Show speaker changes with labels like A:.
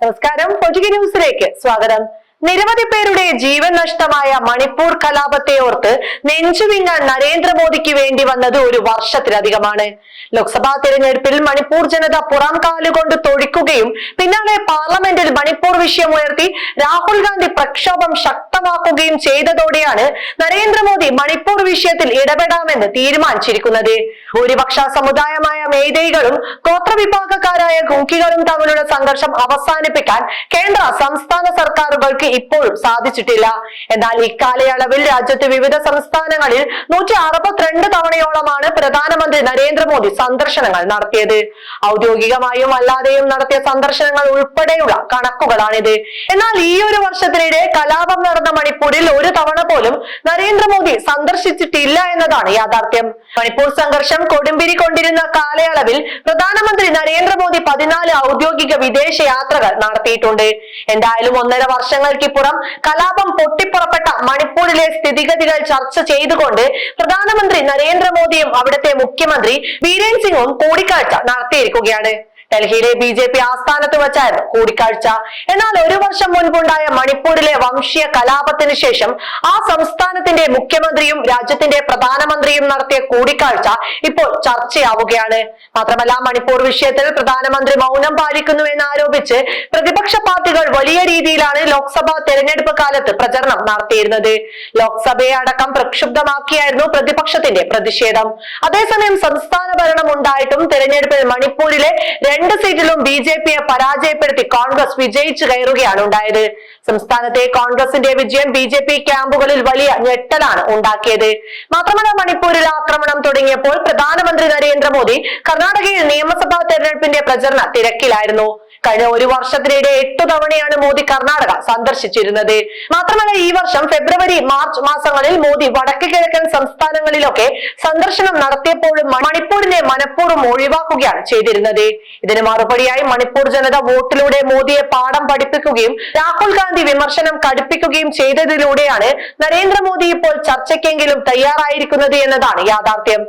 A: നമസ്കാരം. പൊതുകി ന്യൂസിലേക്ക് സ്വാഗതം. നിരവധി പേരുടെ ജീവൻ നഷ്ടമായ മണിപ്പൂർ കലാപത്തെ ഓർത്ത് നെഞ്ചുവിങ്ങാൻ നരേന്ദ്രമോദിക്ക് വേണ്ടി വന്നത് ഒരു വർഷത്തിലധികമാണ്. ലോക്സഭാ തെരഞ്ഞെടുപ്പിൽ മണിപ്പൂർ ജനത പുറം കാലുകൊണ്ട് തൊഴിക്കുകയും പിന്നാലെ പാർലമെന്റിൽ മണിപ്പൂർ വിഷയം ഉയർത്തി രാഹുൽ ഗാന്ധി പ്രക്ഷോഭം ശക്തമാക്കുകയും ചെയ്തതോടെയാണ് നരേന്ദ്രമോദി മണിപ്പൂർ വിഷയത്തിൽ ഇടപെടാമെന്ന് തീരുമാനിച്ചിരിക്കുന്നത്. ഭൂരിപക്ഷ സമുദായമായ മേധൈകളും ഗോത്രവിഭാഗക്കാരായ ഗുങ്കികളും തമ്മിലുള്ള സംഘർഷം അവസാനിപ്പിക്കാൻ കേന്ദ്ര സംസ്ഥാന സർക്കാരുകൾക്ക് ഇപ്പോഴും സാധിച്ചിട്ടില്ല. എന്നാൽ ഇക്കാലയളവിൽ രാജ്യത്ത് വിവിധ സംസ്ഥാനങ്ങളിൽ നൂറ്റി അറുപത്തിരണ്ട് തവണയോളമാണ് പ്രധാനമന്ത്രി നരേന്ദ്രമോദി സന്ദർശനങ്ങൾ നടത്തിയത്. ഔദ്യോഗികമായും അല്ലാതെയും നടത്തിയ സന്ദർശനങ്ങൾ ഉൾപ്പെടെയുള്ള കണക്കുകളാണിത്. എന്നാൽ ഈ ഒരു വർഷത്തിനിടെ കലാപം നടന്ന മണിപ്പൂരിൽ ഒരു തവണ പോലും നരേന്ദ്രമോദി സന്ദർശിച്ചിട്ടില്ല എന്നതാണ് യാഥാർത്ഥ്യം. മണിപ്പൂർ സംഘർഷം കൊടുമ്പിരി കൊണ്ടിരുന്ന കാലയളവിൽ പ്രധാനമന്ത്രി നരേന്ദ്രമോദി പതിനാല് ഔദ്യോഗിക വിദേശ യാത്രകൾ നടത്തിയിട്ടുണ്ട്. എന്തായാലും ഒന്നര വർഷങ്ങൾക്കിപ്പുറം കലാപം പൊട്ടിപ്പുറപ്പെട്ട മണിപ്പൂരിലെ സ്ഥിതിഗതികൾ ചർച്ച ചെയ്തുകൊണ്ട് പ്രധാനമന്ത്രി നരേന്ദ്രമോദിയും അവിടുത്തെ മുഖ്യമന്ത്രി ബീരേൻ സിംഗും കൂടിക്കാഴ്ച നടത്തിയിരിക്കുകയാണ്. ഡൽഹിയിലെ ബി ജെ പി ആസ്ഥാനത്ത് വച്ചായിരുന്നു കൂടിക്കാഴ്ച. എന്നാൽ ഒരു വർഷം മുൻപുണ്ടായ മണിപ്പൂരിലെ വംശീയ കലാപത്തിന് ശേഷം ആ സംസ്ഥാനത്തിന്റെ മുഖ്യമന്ത്രിയും രാജ്യത്തിന്റെ പ്രധാനമന്ത്രിയും നടത്തിയ കൂടിക്കാഴ്ച ഇപ്പോൾ ചർച്ചയാവുകയാണ്. മാത്രമല്ല മണിപ്പൂർ വിഷയത്തിൽ പ്രധാനമന്ത്രി മൗനം പാലിക്കുന്നു എന്ന് ആരോപിച്ച് പ്രതിപക്ഷ പാർട്ടികൾ വലിയ രീതിയിലാണ് ലോക്സഭാ തെരഞ്ഞെടുപ്പ് കാലത്ത് പ്രചരണം നടത്തിയിരുന്നത്. ലോക്സഭയെ അടക്കം പ്രക്ഷുബ്ധമാക്കിയായിരുന്നു പ്രതിപക്ഷത്തിന്റെ പ്രതിഷേധം. അതേസമയം സംസ്ഥാന ഭരണം ഉണ്ടായിട്ടും തെരഞ്ഞെടുപ്പിൽ മണിപ്പൂരിലെ രണ്ട് സീറ്റിലും ബി ജെ പിയെ പരാജയപ്പെടുത്തി കോൺഗ്രസ് വിജയിച്ചു കയറുകയാണ് ഉണ്ടായത്. സംസ്ഥാനത്തെ കോൺഗ്രസിന്റെ വിജയം ബി ജെ പി ക്യാമ്പുകളിൽ വലിയ ഞെട്ടലാണ് ഉണ്ടാക്കിയത്. മാത്രമല്ല മണിപ്പൂരിൽ ആക്രമണം തുടങ്ങിയപ്പോൾ പ്രധാനമന്ത്രി നരേന്ദ്രമോദി കർണാടകയിൽ നിയമസഭാ തെരഞ്ഞെടുപ്പിന്റെ പ്രചരണ തിരക്കിലായിരുന്നു. കഴിഞ്ഞ ഒരു വർഷത്തിനിടെ എട്ടു തവണയാണ് മോദി കർണാടക സന്ദർശിച്ചിരുന്നത്. മാത്രമല്ല ഈ വർഷം ഫെബ്രുവരി മാർച്ച് മാസങ്ങളിൽ മോദി വടക്ക് കിഴക്കൻ സംസ്ഥാനങ്ങളിലൊക്കെ സന്ദർശനം നടത്തിയപ്പോഴും മണിപ്പൂരിനെ മനഃപൂർവം ഒഴിവാക്കുകയാണ് ചെയ്തിരുന്നത്. ഇതിന് മറുപടിയായി മണിപ്പൂർ ജനത വോട്ടിലൂടെ മോദിയെ പാഠം പഠിപ്പിക്കുകയും രാഹുൽ ഗാന്ധി വിമർശനം കടുപ്പിക്കുകയും ചെയ്തതിലൂടെയാണ് നരേന്ദ്രമോദി ഇപ്പോൾ ചർച്ചയ്ക്കെങ്കിലും തയ്യാറായിരിക്കുന്നത് എന്നതാണ് യാഥാർത്ഥ്യം.